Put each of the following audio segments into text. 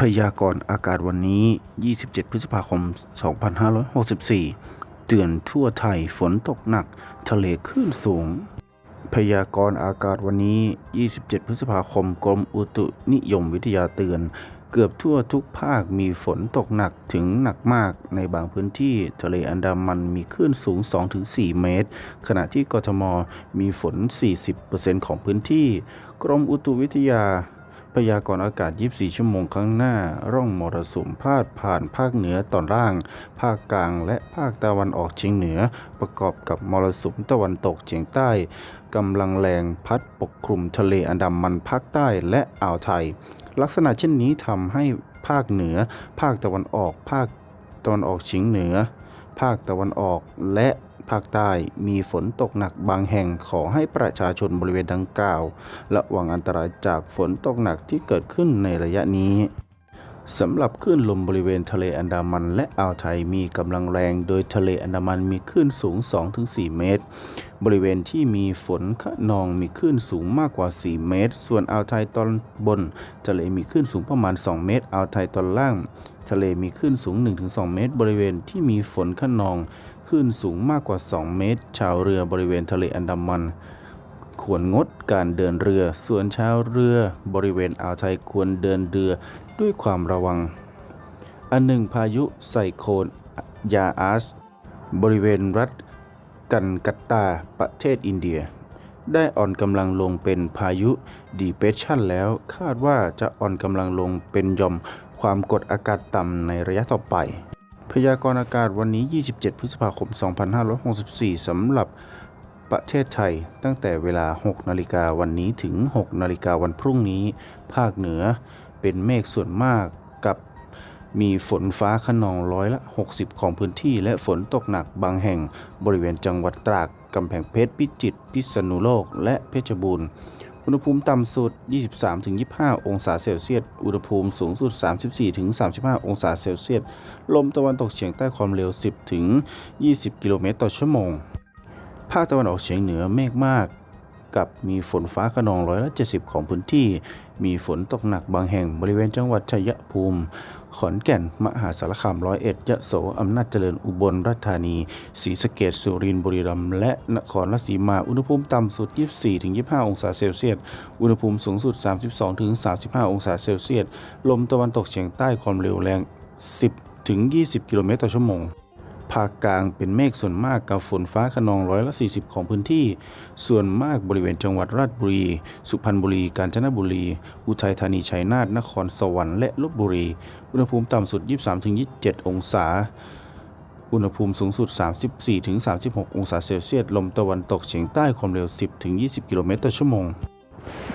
พยากรณ์อากาศวันนี้ 27 พฤษภาคม 2564 เตือนทั่วไทยฝนตกหนัก ทะเลคลื่นสูง พยากรณ์อากาศวันนี้ 27 พฤษภาคม กรมอุตุนิยมวิทยาเตือน เกือบทั่วทุกภาคมีฝนตกหนักถึงหนักมาก ในบางพื้นที่ทะเลอันดามันมีคลื่นสูง 2-4 เมตร ขณะที่กทมมีฝน 40%ของพื้นที่ กรมอุตุวิทยา พยากรณ์อากาศ 24 ชั่วโมงข้างหน้า ร่องมรสุมพาดผ่านภาคเหนือตอนล่าง ภาคกลางและภาคตะวันออกเฉียงเหนือ ประกอบกับมรสุมตะวันตกเฉียงใต้กำลังแรงพัดปกคลุมทะเลอันดามันภาคใต้และอ่าวไทย ลักษณะเช่นนี้ทำให้ภาคเหนือ ภาคตะวันออก ภาคตะวันออกเฉียงเหนือ ภาคตะวันออกและ ภาคใต้มีฝนตกหนักบางแห่งขอให้ประชาชนบริเวณดังกล่าวระวังอันตรายจากฝนตกหนักที่เกิดขึ้นในระยะนี้สำหรับคลื่นลมบริเวณทะเลอันดามันและอ่าวไทยมีกำลังแรง โดยทะเลอันดามันมีคลื่นสูง 2-4 เมตร บริเวณที่มีฝนคะนองมีคลื่นสูงมากกว่า 4 เมตร ส่วนอ่าวไทยตอนบน ทะเลมีคลื่นสูงประมาณ 2 เมตร อ่าวไทยตอนล่าง ทะเลมีคลื่นสูง 1-2 เมตร บริเวณที่มีฝนคะนอง คลื่นสูงมากกว่า 2 เมตร ชาวเรือบริเวณทะเลอันดามัน ควรงดการเดินเรือ ส่วนชาวเรือบริเวณอ่าวไทยควรเดินเรือด้วยความระวัง อันหนึ่งพายุไซโคลนยาอาสบริเวณรัฐกันกัตตาประเทศอินเดีย ได้อ่อนกำลังลงเป็นพายุดีเพรสชันแล้วคาดว่าจะอ่อนกำลังลงเป็นยอมความกดอากาศต่ำในระยะต่อไป ยากรณ์อากาศวันนี้ 27 พฤษภาคม 2564 สำหรับประเทศไทย ตั้งแต่เวลา 6 นาฬิกาวันนี้ถึง 6 นาฬิกาวันพรุ่งนี้ ภาคเหนือเป็นเมฆส่วนมากกับมีฝนฟ้าขนองร้อยละ 60 ของพื้นที่ และฝนตกหนักบางแห่งบริเวณจังหวัดตราก กำแพงเพชร พิจิตร พิษณุโลก และเพชรบูรณ์ อุณหภูมิต่ำสุด 23-25 องศาเซลเซียส อุณหภูมิสูงสุด 34-35 องศาเซลเซียส ลมตะวันตกเฉียงใต้ความเร็ว 10-20 กิโลเมตรต่อชั่วโมง ภาคตะวันออกเฉียงเหนือเมฆมาก กับมีฝนฟ้าขนองร้อยละ70 ของพื้นที่ มีฝนตกหนักบางแห่งบริเวณจังหวัดชัยภูมิ ขอนแก่น มหาสารคามร้อยเอ็ดยะโสอำนาจเจริญอุบลราชธานีศรีสะเกดสุรินทร์บุรีรัมย์และนครราชสีมา อุณหภูมิต่ำสุด 24-25 องศาเซลเซียส อุณหภูมิสูงสุด 32-35 องศาเซลเซียส ลมตะวันตกเฉียงใต้ความเร็วแรง 10-20 กิโลเมตรต่อชั่วโมง ภาคกลางเป็นเมฆส่วนมากกับฝนฟ้าขนองร้อยละ 40 ของพื้นที่ ส่วนมากบริเวณจังหวัดราชบุรี สุพรรณบุรี กาญจนบุรี อุทัยธานีชัยนาทนครสวรรค์และลบบุรี อุณหภูมิต่ำสุด 23-27 องศา อุณหภูมิสูงสุด 34-36 องศาเซลเซียส ลมตะวันตกเฉียงใต้ความเร็ว 10-20 กิโลเมตรต่อชั่วโมง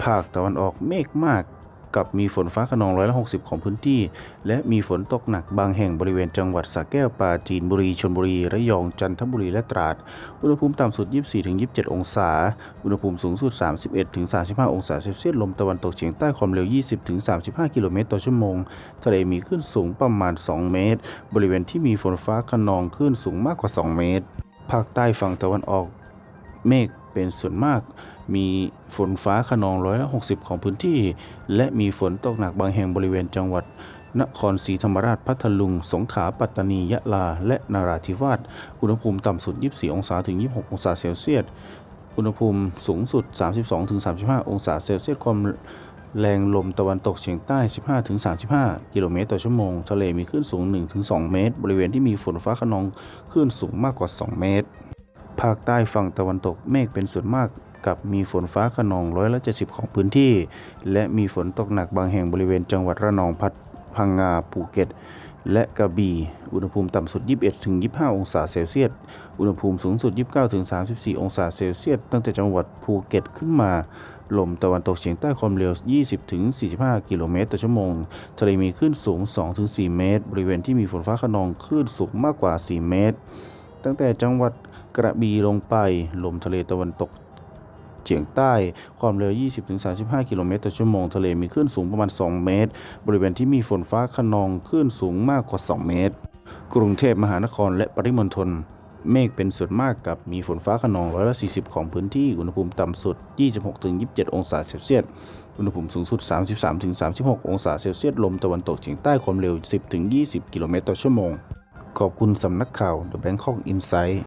ภาคตะวันออกเมฆมาก กับมีฝนฟ้าขนองร้อยละ60ของพื้นที่ และมีฝนตกหนักบางแห่งบริเวณจังหวัดสระแก้วปราจีนบุรีชลบุรี ระยองจันทบุรีและตราด อุณหภูมิต่ำสุด 24-27 องศา อุณหภูมิสูงสุด 31-35 องศาเซลเซียสลมตะวันตกเฉียงใต้ความเร็ว 20-35 กิโลเมตรต่อชั่วโมง ทะเลมีคลื่นสูงประมาณ 2 เมตร บริเวณที่มีฝนฟ้าขนองคลื่นสูงมากกว่า 2 เมตร ภาคใต้ฝั่งตะวันออกเมฆเป็นส่วนมาก มีฝนฟ้าขนองร้อยละ60 ของพื้นที่ และมีฝนตกหนักบางแห่งบริเวณจังหวัด นครศรีธรรมราชพัทลุง สงขลาปัตตานียะลา และนาราธิวาสอุณหภูมิต่ำสุด 24 องศาถึง 26 องศาเซลเซียสอุณหภูมิสูงสุด 32-35 องศาเซลเซียสความแรงลมตะวันตกเฉียงใต้ 15-35 กิโลเมตรต่อชั่วโมง ทะเลมีคลื่นสูง 1-2 เมตร บริเวณที่มีฝนฟ้าขนองคลื่นสูงมากกว่า 2 เมตร ภาคใต้ฝั่งตะวันตกเมฆเป็นส่วนมาก กับมีฝนฟ้าขนองร้อยละ70ของพื้นที่ และมีฝนตกหนักบางแห่งบริเวณจังหวัดระนองพัทพังงาภูเก็ต และกระบี่อุณหภูมิต่ำสุด 21-25 องศาเซลเซียส อุณหภูมิสูงสุด 29-34 องศาเซลเซียส ตั้งแต่จังหวัดภูเก็ตขึ้นมา ลมตะวันตกเฉียงใต้ความเร็ว 20-45 กิโลเมตรต่อชั่วโมง ทะเลมีคลื่นสูง 2-4 เมตร บริเวณที่มีฝนฟ้าขนองคลื่นสูงมากกว่า 4 เมตร ตั้งแต่จังหวัดกระบี่ลงไป ลมทะเลตะวันตก เฉียงใต้ ความเร็ว 20-35 กิโลเมตรต่อชั่วโมง ทะเลมีคลื่นสูงประมาณ 2 เมตร บริเวณที่มีฝนฟ้าขนองคลื่นสูงมากกว่า 2 เมตร กรุงเทพมหานครและปริมณฑลเมฆเป็นส่วนมากกับมีฝนฟ้าขนองร้อยละ40 ของพื้นที่ อุณหภูมิต่ำสุด 26-27 องศาเซลเซียส อุณหภูมิสูงสุด 33-36 องศาเซลเซียส ลมตะวันตกเฉียงใต้ความเร็ว 10-20 กิโลเมตรต่อชั่วโมง ขอบคุณสำนักข่าว The Bangkok Insight